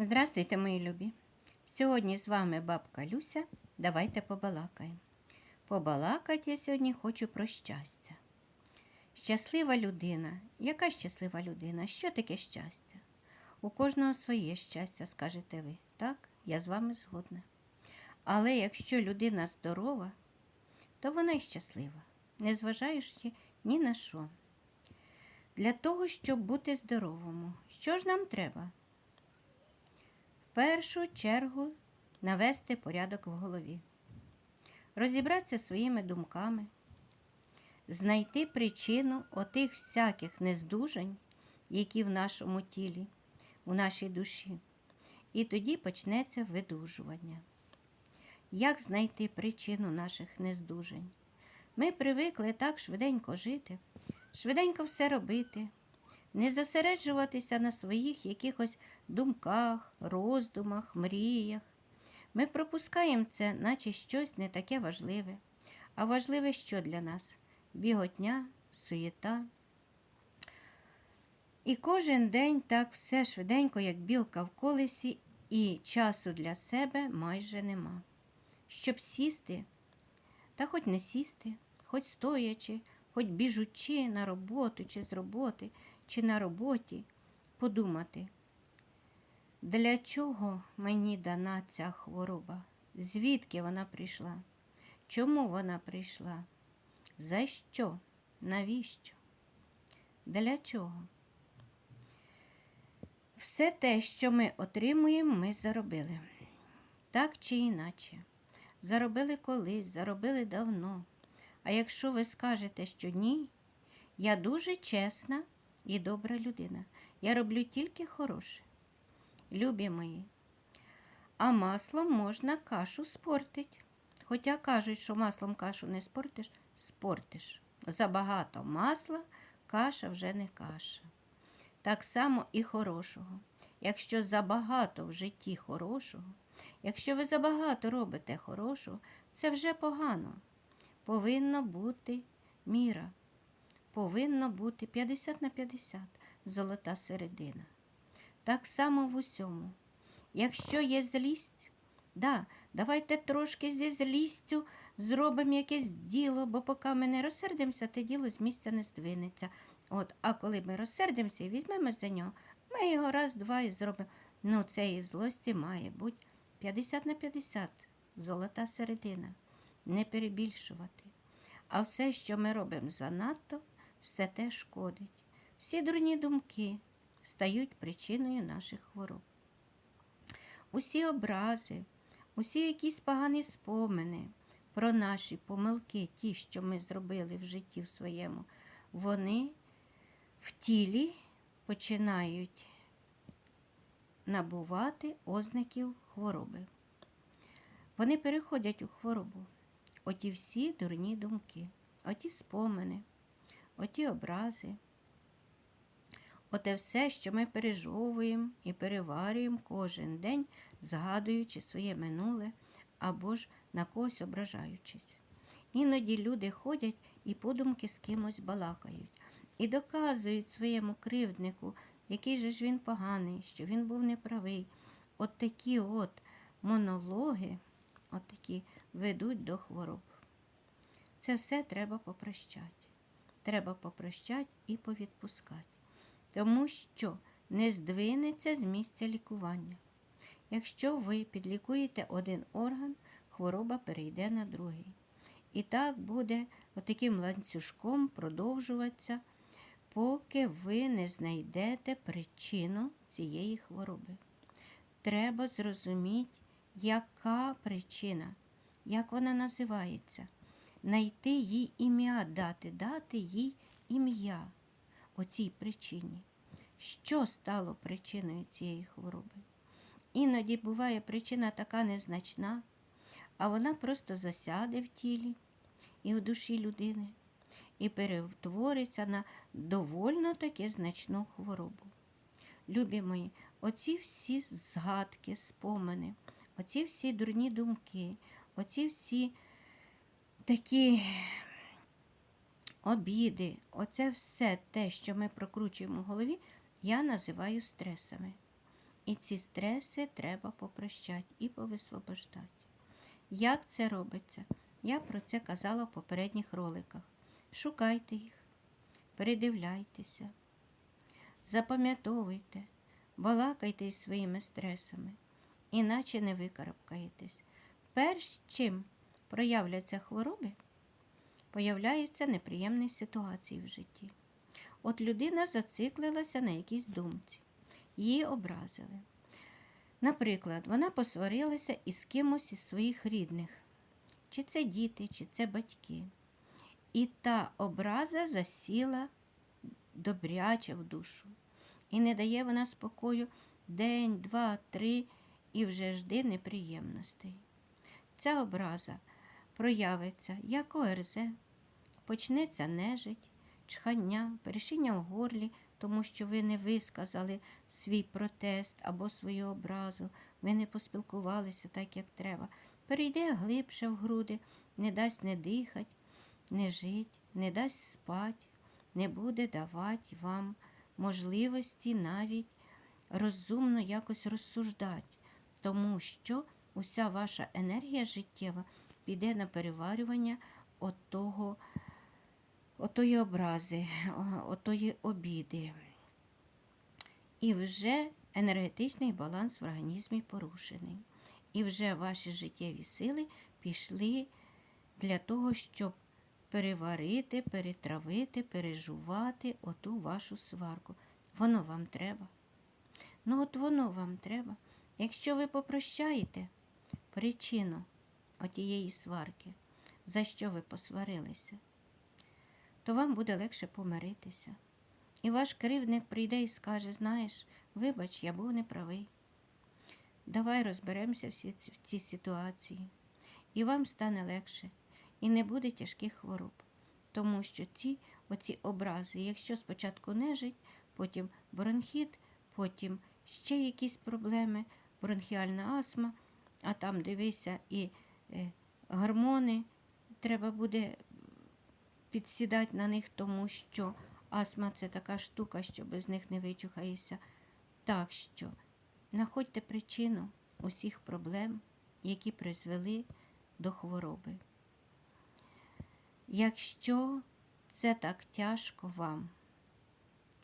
Здравствуйте, мої любі! Сьогодні з вами бабка Люся. Давайте побалакаємо. Побалакати я сьогодні хочу про щастя. Щаслива людина. Яка щаслива людина? Що таке щастя? У кожного своє щастя, скажете ви. Так, я з вами згодна. Але якщо людина здорова, то вона й щаслива, незважаючи ні на що. Для того, щоб бути здоровому, що ж нам треба? Першу чергу навести порядок в голові, розібратися своїми думками, знайти причину отих всяких нездужань, які в нашому тілі, у нашій душі. І тоді почнеться видужування. Як знайти причину наших нездужань? Ми привикли так швиденько жити, швиденько все робити, не зосереджуватися на своїх якихось думках, роздумах, мріях. Ми пропускаємо це, наче щось не таке важливе. А важливе що для нас? Біготня, суєта. І кожен день так все швиденько, як білка в колесі, і часу для себе майже нема. Щоб сісти, та хоч не сісти, хоч стоячи, хоч біжучи на роботу чи з роботи, чи на роботі, подумати, для чого мені дана ця хвороба? Звідки вона прийшла? Чому вона прийшла? За що? Навіщо? Для чого? Все те, що ми отримуємо, ми заробили. Так чи іначе. Заробили колись, заробили давно. А якщо ви скажете, що ні, я дуже чесна і добра людина. Я роблю тільки хороше. Любі мої. А маслом можна кашу спортить. Хоча кажуть, що маслом кашу не спортиш, спортиш. Забагато масла, каша вже не каша. Так само і хорошого. Якщо забагато в житті хорошого, якщо ви забагато робите хорошого, це вже погано. Повинна бути міра. Повинно бути 50 на 50 золота середина. Так само в усьому. Якщо є злість, да, давайте трошки зі злістю зробимо якесь діло, бо поки ми не розсердимося, те діло з місця не здвинеться. От, А коли ми розсердимося і візьмемо за нього, ми його раз, два і зробимо. Ну, цієї злості має бути 50 на 50 золота середина. Не перебільшувати. А все, що ми робимо занадто, все те шкодить. Всі дурні думки стають причиною наших хвороб. Усі образи, усі якісь погані спомини про наші помилки, ті, що ми зробили в житті в своєму, вони в тілі починають набувати ознаків хвороби. Вони переходять у хворобу. Оті всі дурні думки, оті спомини, оті образи, оте все, що ми пережовуємо і переварюємо кожен день, згадуючи своє минуле або ж на когось ображаючись. Іноді люди ходять і подумки з кимось балакають, і доказують своєму кривднику, який же ж він поганий, що він був неправий. От такі от монологи, от такі ведуть до хвороб. Це все треба попрощати. Треба попрощати і повідпускати. Тому що не здвинеться з місця лікування. Якщо ви підлікуєте один орган, хвороба перейде на другий. І так буде отаким ланцюжком продовжуватися, поки ви не знайдете причину цієї хвороби. Треба зрозуміти, яка причина, як вона називається, знайти їй ім'я дати, дати їй ім'я оцій причині. Що стало причиною цієї хвороби? Іноді буває причина така незначна, а вона просто засяде в тілі і в душі людини і перетвориться на довольно таки значну хворобу. Любі мої, оці всі згадки, спомини, оці всі дурні думки, оці всі такі обіди, оце все те, що ми прокручуємо в голові, я називаю стресами. І ці стреси треба попрощати і повисвобождати. Як це робиться? Я про це казала в попередніх роликах. Шукайте їх, передивляйтеся, запам'ятовуйте, балакайте із своїми стресами, іначе не викарабкаєтесь. Перш чим проявляться хвороби, появляються неприємні ситуації в житті. От людина зациклилася на якійсь думці, її образили. Наприклад, вона посварилася із кимось із своїх рідних, чи це діти, чи це батьки. І та образа засіла добряче в душу. І не дає вона спокою день, два, три і вже жди неприємностей. Ця образа проявиться як ОРЗ, почнеться нежить, чхання, перешіння в горлі, тому що ви не висказали свій протест або свою образу, ви не поспілкувалися так, як треба. Перейде глибше в груди, не дасть не дихать, не жить, не дасть спать, не буде давати вам можливості навіть розумно якось розсуждати, тому що уся ваша енергія життєва піде на переварювання отого, отої образи, отої обіди. І вже енергетичний баланс в організмі порушений. І вже ваші життєві сили пішли для того, щоб переварити, перетравити, пережувати оту вашу сварку. Воно вам треба. Ну, от воно вам треба. Якщо ви попрощаєте причину отієї сварки, за що ви посварилися, то вам буде легше помиритися. І ваш кривдник прийде і скаже: знаєш, вибач, я був неправий. Давай розберемося всі в цій ситуації. І вам стане легше, і не буде тяжких хвороб. Тому що ці оці образи, якщо спочатку нежить, потім бронхіт, потім ще якісь проблеми, бронхіальна астма, а там дивися і гормони, треба буде підсідати на них, тому що астма це така штука, що без них не вичухаєшся. Так що знаходьте причину усіх проблем, які призвели до хвороби. Якщо це так тяжко вам,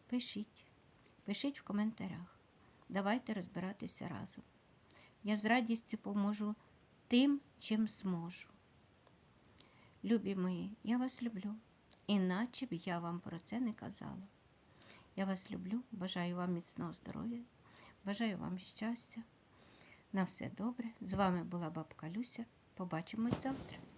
пишіть, пишіть в коментарях. Давайте розбиратися разом. Я з радістю поможу тим, чим зможу. Любі мої, я вас люблю, іначе б я вам про це не казала. Я вас люблю, бажаю вам міцного здоров'я, бажаю вам щастя. На все добре. З вами була бабка Люся. Побачимось завтра.